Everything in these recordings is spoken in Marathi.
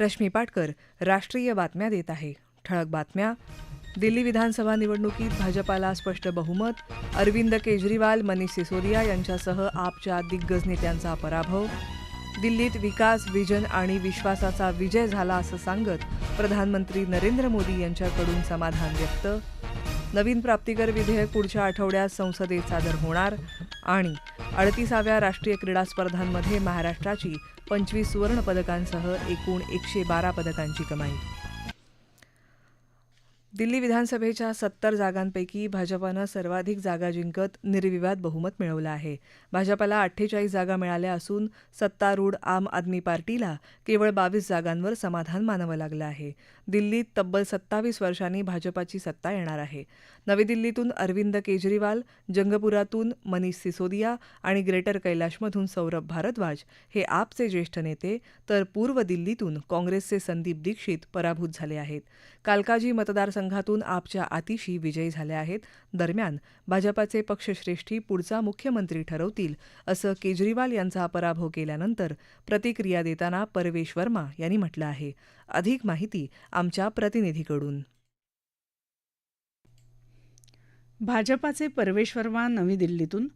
रश्मी पाटकर राष्ट्रीय बातम्या देत आहे. ठळक बातम्या. दिल्ली विधानसभा निवडणुकीत भाजपाला स्पष्ट बहुमत. अरविंद केजरीवाल मनीष सिसोदिया यांच्यासह आपच्या दिग्गज नेत्यांचा पराभव. दिल्लीत विकास विजन आणि विश्वासाचा विजय झाला असं सांगत प्रधानमंत्री नरेंद्र मोदी यांच्याकडून समाधान व्यक्त. नवीन प्राप्तिकर विधेयक पुढच्या आठवड्यात संसदेत सादर होणार. आणि अडतीसाव्या राष्ट्रीय क्रीडा स्पर्धांमध्ये महाराष्ट्राची पंचवीस सुवर्णपदकांसह एकूण एकशे बारा पदकांची कमाई. दिल्ली विधानसभेच्या सत्तर जागांपैकी भाजपानं सर्वाधिक जागा जिंकत निर्विवाद बहुमत मिळवलं आहे. भाजपाला अठ्ठेचाळीस जागा मिळाल्या असून सत्तारूढ आम आदमी पार्टीला केवळ बावीस जागांवर समाधान मानावं लागलं आहे. दिल्लीत तब्बल सत्तावीस वर्षांनी भाजपाची सत्ता येणार आहे. नवी दिल्लीतून अरविंद केजरीवाल जंगपुरातून मनीष सिसोदिया आणि ग्रेटर कैलाशमधून सौरभ भारद्वाज हे आपचे ज्येष्ठ नेते तर पूर्व दिल्लीतून काँग्रेसचे संदीप दीक्षित पराभूत झाले आहेत. कालकाजी मतदारसंघातून आपच्या आतिशी विजयी झाले आहेत. दरम्यान भाजपाचे पक्षश्रेष्ठी पुढचा मुख्यमंत्री ठरवतील असं केजरीवाल यांचा पराभव केल्यानंतर प्रतिक्रिया देताना परवेश वर्मा यांनी म्हटलं आहे. अधिक माहिती आमच्या प्रतिनिधीकडून. भाजपाचे परवेश वर्मा नवी दिल्लीतून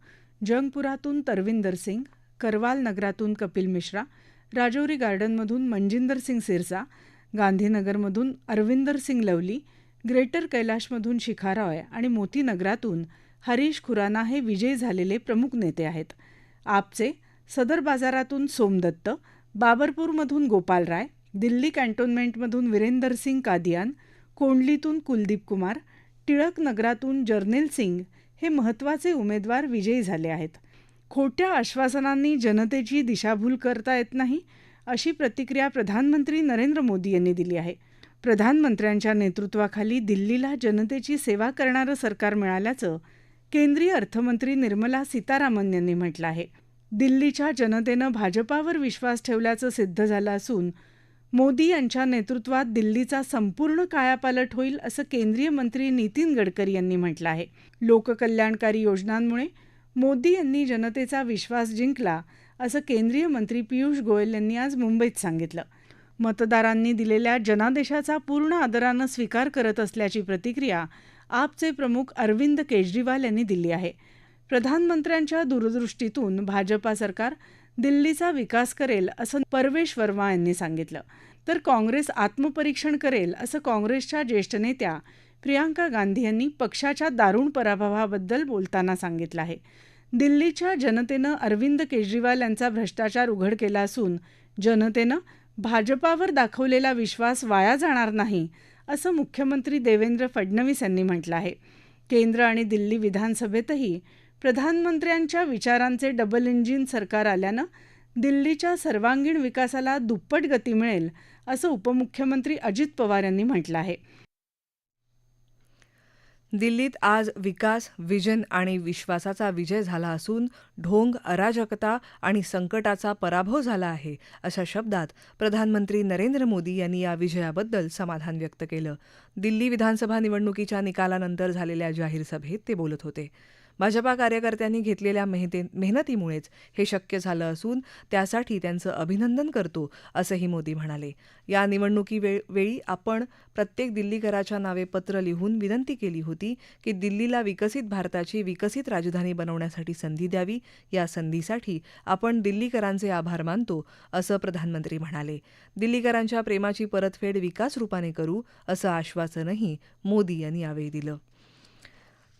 जंगपुरातून तरविंदर सिंग करवाल नगरातून कपिल मिश्रा राजौरी गार्डनमधून मनजिंदर सिंग सिरसा गांधीनगरमधून अरविंदर सिंग लवली ग्रेटर कैलाशमधून शिखा रॉय आणि मोती नगरातून हरीश खुराना हे विजयी झालेले प्रमुख नेते आहेत. आपचे सदर बाजारातून सोमदत्त बाबरपूरमधून गोपाल राय दिल्ली कॅन्टोन्मेंटमधून विरेंदर सिंग कादियान कोंडलीतून कुलदीप कुमार टिळक नगरातून जर्नेल सिंग हे महत्त्वाचे उमेदवार विजयी झाले आहेत. खोट्या आश्वासनांनी जनतेची दिशाभूल करता येत नाही अशी प्रतिक्रिया प्रधानमंत्री नरेंद्र मोदी यांनी दिली आहे. प्रधानमंत्र्यांच्या नेतृत्वाखाली दिल्लीला जनतेची सेवा करणारं सरकार मिळाल्याचं केंद्रीय अर्थमंत्री निर्मला सीतारामन यांनी म्हटलं आहे. दिल्लीच्या जनतेनं भाजपावर विश्वास ठेवल्याचं सिद्ध झालं असून मोदी यांच्या नेतृत्वात दिल्लीचा संपूर्ण कायापालट होईल असं केंद्रीय मंत्री नितीन गडकरी यांनी म्हटलं आहे. लोककल्याणकारी योजनांमुळे मोदी यांनी जनतेचा विश्वास जिंकला असं केंद्रीय मंत्री पियुष गोयल यांनी आज मुंबईत सांगितलं. मतदारांनी दिलेल्या जनादेशाचा पूर्ण आदरानं स्वीकार करत असल्याची प्रतिक्रिया आपचे प्रमुख अरविंद केजरीवाल यांनी दिली आहे. प्रधानमंत्र्यांच्या दूरदृष्टीतून भाजपा सरकार दिल्लीचा विकास करेल असं परवेश वर्मा यांनी सांगितलं. तर काँग्रेस आत्मपरीक्षण करेल असं काँग्रेसच्या ज्येष्ठ नेत्या प्रियांका गांधी यांनी पक्षाच्या दारुण पराभवाबद्दल बोलताना सांगितलं आहे. दिल्लीच्या जनतेनं अरविंद केजरीवाल यांचा भ्रष्टाचार उघड केला असून जनतेनं भाजपावर दाखवलेला विश्वास वाया जाणार नाही असं मुख्यमंत्री देवेंद्र फडणवीस यांनी म्हटलं आहे. केंद्र आणि दिल्ली विधानसभेतही प्रधानमंत्र्यांच्या विचारांचे डबल इंजिन सरकार आल्यानं दिल्लीच्या सर्वांगीण विकासाला दुप्पट गती मिळेल असं उपमुख्यमंत्री अजित पवार यांनी म्हटलं आहे. दिल्लीत आज विकास विजन आणि विश्वासाचा विजय झाला असून ढोंग अराजकता आणि संकटाचा पराभव झाला आहे अशा शब्दात प्रधानमंत्री नरेंद्र मोदी यांनी या विजयाबद्दल समाधान व्यक्त केलं. दिल्ली विधानसभा निवडणुकीच्या निकालानंतर झालेल्या जाहीर सभेत ते बोलत होते. भाजपा कार्यकर्त्यांनी घेतलेल्या मेहते मेहनतीमुळेच हे शक्य झालं असून त्यासाठी त्यांचं अभिनंदन करतो असंही मोदी म्हणाले. या निवडणुकी वेळी आपण प्रत्येक दिल्लीकराच्या नावे पत्र लिहून विनंती केली होती की दिल्लीला विकसित भारताची विकसित राजधानी बनवण्यासाठी संधी द्यावी. या संधीसाठी आपण दिल्लीकरांचे आभार मानतो असं प्रधानमंत्री म्हणाले. दिल्लीकरांच्या प्रेमाची परतफेड विकास रूपाने करू असं आश्वासनही मोदी यांनी यावेळी दिलं.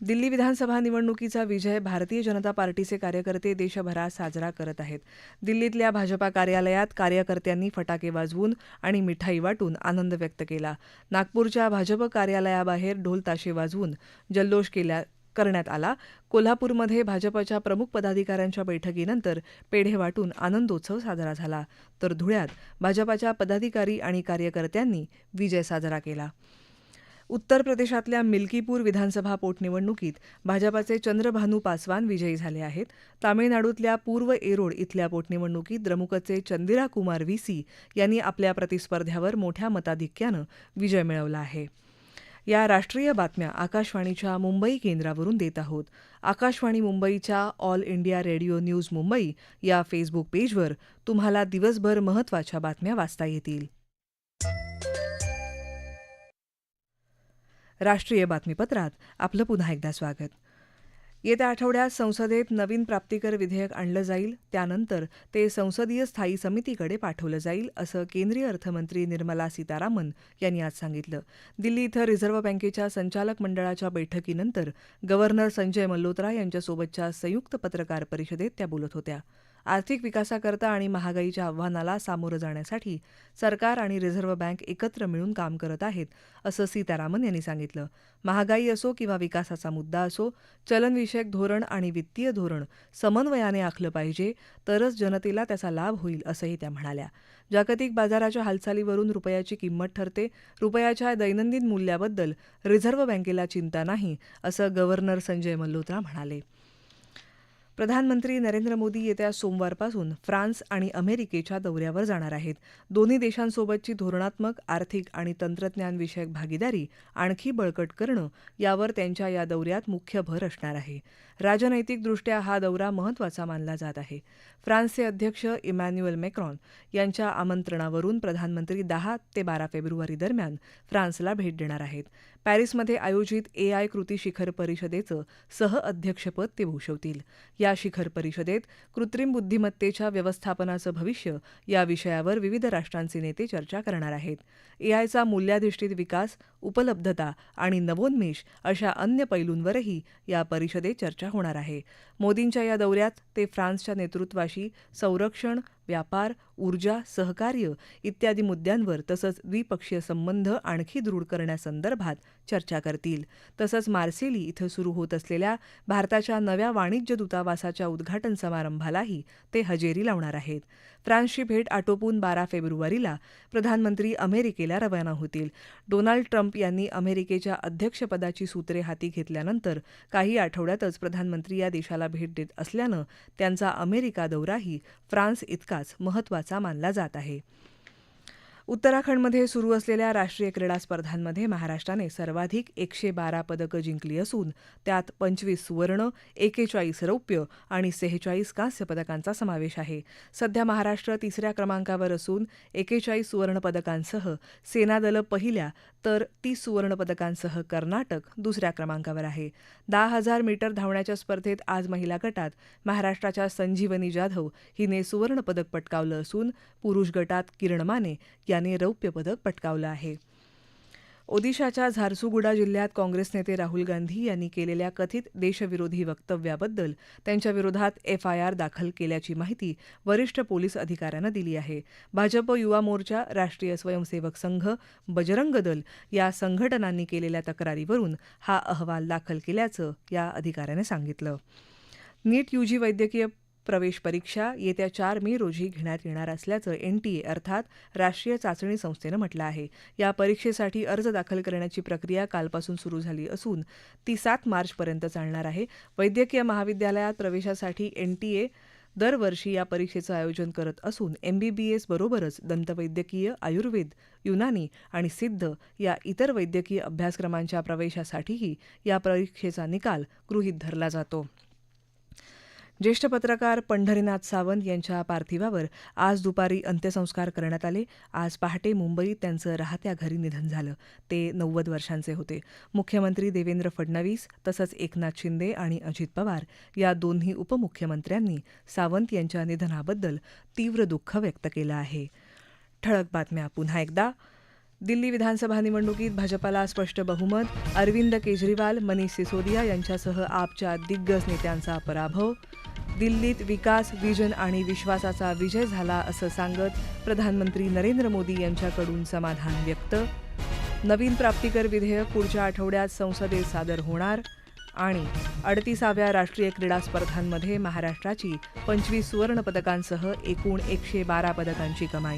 दिल्ली विधानसभा निवडणुकीचा विजय भारतीय जनता पार्टीचे कार्यकर्ते देशभरात साजरा करत आहेत. दिल्लीतल्या भाजपा कार्यालयात कार्यकर्त्यांनी फटाके वाजवून आणि मिठाई वाटून आनंद व्यक्त केला. नागपूरच्या भाजप कार्यालयाबाहेर ढोल ताशे वाजवून जल्लोष केल्या करण्यात आला. कोल्हापूरमध्ये भाजपच्या प्रमुख पदाधिकाऱ्यांच्या बैठकीनंतर पेढे वाटून आनंदोत्सव साजरा झाला. तर धुळ्यात भाजपाच्या पदाधिकारी आणि कार्यकर्त्यांनी विजय साजरा केला. उत्तर प्रदेशातल्या मिल्कीपूर विधानसभा पोटनिवडणुकीत भाजपाचे चंद्रभानू पासवान विजयी झाले आहेत. तामिळनाडूतल्या पूर्व एरोड इथल्या पोटनिवडणुकीत द्रमुकचे चंदिरा कुमार व्हीसी यांनी आपल्या प्रतिस्पर्ध्यावर मोठ्या मताधिक्यानं विजय मिळवला आहे. या राष्ट्रीय बातम्या आकाशवाणीच्या मुंबई केंद्रावरून देत आहोत. आकाशवाणी मुंबईच्या All India Radio News Mumbai या फेसबुक पेजवर तुम्हाला दिवसभर महत्त्वाच्या बातम्या वाचता येतील. राष्ट्रीय बातमीपत्रात आपलं पुन्हा एकदा स्वागत. येत्या आठवड्यात संसदेत नवीन प्राप्तिकर विधेयक आणलं जाईल त्यानंतर ते संसदीय स्थायी समितीकडे पाठवलं जाईल असं केंद्रीय अर्थमंत्री निर्मला सीतारामन यांनी आज सांगितलं. दिल्ली इथं रिझर्व्ह बँकेच्या संचालक मंडळाच्या बैठकीनंतर गव्हर्नर संजय मल्होत्रा यांच्यासोबतच्या संयुक्त पत्रकार परिषदेत त्या बोलत होत्या. आर्थिक विकासाकरता आणि महागाईच्या आव्हानाला सामोरं जाण्यासाठी सरकार आणि रिझर्व्ह बँक एकत्र मिळून काम करत आहेत असं सीतारामन यांनी सांगितलं. महागाई असो किंवा विकासाचा मुद्दा असो चलनविषयक धोरण आणि वित्तीय धोरण समन्वयाने आखलं पाहिजे तरच जनतेला त्याचा लाभ होईल असंही त्या म्हणाल्या. जागतिक बाजाराच्या हालचालीवरून रुपयाची किंमत ठरते. रुपयाच्या दैनंदिन मूल्याबद्दल रिझर्व्ह बँकेला चिंता नाही असं गव्हर्नर संजय मल्होत्रा म्हणाले. प्रधानमंत्री नरेंद्र मोदी येत्या सोमवारपासून फ्रान्स आणि अमेरिकेच्या दौऱ्यावर जाणार आहेत. दोन्ही देशांसोबतची धोरणात्मक आर्थिक आणि तंत्रज्ञानविषयक भागीदारी आणखी बळकट करणं यावर त्यांच्या या दौऱ्यात मुख्य भर असणार आहे. राजनैतिकदृष्ट्या हा दौरा महत्त्वाचा मानला जात आहे. फ्रान्सचे अध्यक्ष इमॅन्युएल मॅक्रॉन यांच्या आमंत्रणावरून प्रधानमंत्री दहा ते बारा फेब्रुवारी दरम्यान फ्रान्सला भेट देणार आहेत. पॅरिसमध्ये आयोजित ए आय कृती शिखर परिषदेचं सहअध्यक्षपद ते भूषवतील. या शिखर परिषदेत कृत्रिम बुद्धिमत्तेच्या व्यवस्थापनाचं भविष्य या विषयावर विविध राष्ट्रांचे नेते चर्चा करणार आहेत. एआयचा मूल्याधिष्ठित विकास उपलब्धता आणि नवोन्मेष अशा अन्य पैलूंवरही या परिषदेत चर्चा होणार आहे. मोदींच्या या दौऱ्यात ते फ्रान्सच्या नेतृत्वाशी संरक्षण व्यापार ऊर्जा सहकार्य इत्यादी मुद्द्यांवर तसंच द्विपक्षीय संबंध आणखी दृढ करण्यासंदर्भात चर्चा करतील. तसंच मार्सेली इथं सुरू होत असलेल्या भारताच्या नव्या वाणिज्य दूतावासाच्या उद्घाटन समारंभालाही ते हजेरी लावणार आहेत. फ्रान्सची भेट आटोपून बारा फेब्रुवारीला प्रधानमंत्री अमेरिकेला रवाना होतील. डोनाल्ड ट्रम्प यांनी अमेरिकेच्या अध्यक्षपदाची सूत्रे हाती घेतल्यानंतर काही आठवड्यातच प्रधानमंत्री या देशाला भेट देत असल्यानं त्यांचा अमेरिका दौराही फ्रान्स इतका तितकाच महत्त्वाचा मानला जात आहे. उत्तराखंडमध्ये सुरू असलेल्या राष्ट्रीय क्रीडा स्पर्धांमध्ये महाराष्ट्राने सर्वाधिक एकशे बारा पदकं जिंकली असून त्यात पंचवीस सुवर्ण एकेचाळीस रौप्य आणि सेहेचाळीस कांस्य पदकांचा समावेश आहे. सध्या महाराष्ट्र तिसऱ्या क्रमांकावर असून एकेचाळीस सुवर्णपदकांसह सेनादल पहिल्या तर तीस सुवर्णपदकांसह कर्नाटक दुसऱ्या क्रमांकावर आहे. दहा हजार मीटर धावण्याच्या स्पर्धेत आज महिला गटात महाराष्ट्राच्या संजीवनी जाधव हिने सुवर्णपदक पटकावलं असून पुरुष गटात किरण माने याने रौप्य पदक पटकावलं आहे. ओदिशाच्या झारसुगुडा जिल्ह्यात काँग्रेस नेते राहुल गांधी यांनी केलेल्या कथित देशविरोधी वक्तव्याबद्दल त्यांच्या विरोधात आर दाखल केल्याची माहिती वरिष्ठ पोलीस अधिकाऱ्यानं दिली आहे. भाजप युवा मोर्चा राष्ट्रीय स्वयंसेवक संघ बजरंग दल या संघटनांनी केलेल्या तक्रारीवरून हा अहवाल दाखल केल्याचं या अधिकाऱ्याने सांगितलं. नीट यूजी वैद्यकीय प्रवेश परीक्षा येत्या चार मे रोजी घेण्यात येणार असल्याचं एनटीए अर्थात राष्ट्रीय चाचणी संस्थेनं म्हटलं आहे. या परीक्षेसाठी अर्ज दाखल करण्याची प्रक्रिया कालपासून सुरू झाली असून ती सात मार्चपर्यंत चालणार आहे. वैद्यकीय महाविद्यालयात प्रवेशासाठी एनटीए दरवर्षी या परीक्षेचं आयोजन करत असून एमबीबीएस बरोबरच दंतवैद्यकीय आयुर्वेद युनानी आणि सिद्ध या इतर वैद्यकीय अभ्यासक्रमांच्या प्रवेशासाठीही या परीक्षेचा निकाल गृहीत धरला जातो. ज्येष्ठ पत्रकार पंढरीनाथ सावंत यांच्या पार्थिवावर आज दुपारी अंत्यसंस्कार करण्यात आले. आज पहाटे मुंबईत त्यांचं राहत्या घरी निधन झालं. ते नव्वद वर्षांचे होते. मुख्यमंत्री देवेंद्र फडणवीस तसंच एकनाथ शिंदे आणि अजित पवार या दोन्ही उपमुख्यमंत्र्यांनी सावंत यांच्या निधनाबद्दल तीव्र दुःख व्यक्त केलं आहे. ठळक बातम्या पुन्हा एकदा. दिल्ली विधानसभा निवडणुकीत भाजपाला स्पष्ट बहुमत अरविंद केजरीवाल मनीष सिसोदिया यांच्यासह आपच्या दिग्गज नेत्यांचा पराभव. दिल्लीत विकास विजन आणि विश्वासाचा विजय झाला असं सांगत प्रधानमंत्री नरेंद्र मोदी यांच्याकडून समाधान व्यक्त. नवीन प्राप्तिकर विधेयक पुढच्या आठवड्यात संसदेत सादर होणार आणि अडतीसाव्या राष्ट्रीय क्रीडा स्पर्धांमध्ये महाराष्ट्राची पंचवीस सुवर्णपदकांसह एकूण एकशे बारा पदकांची कमाई.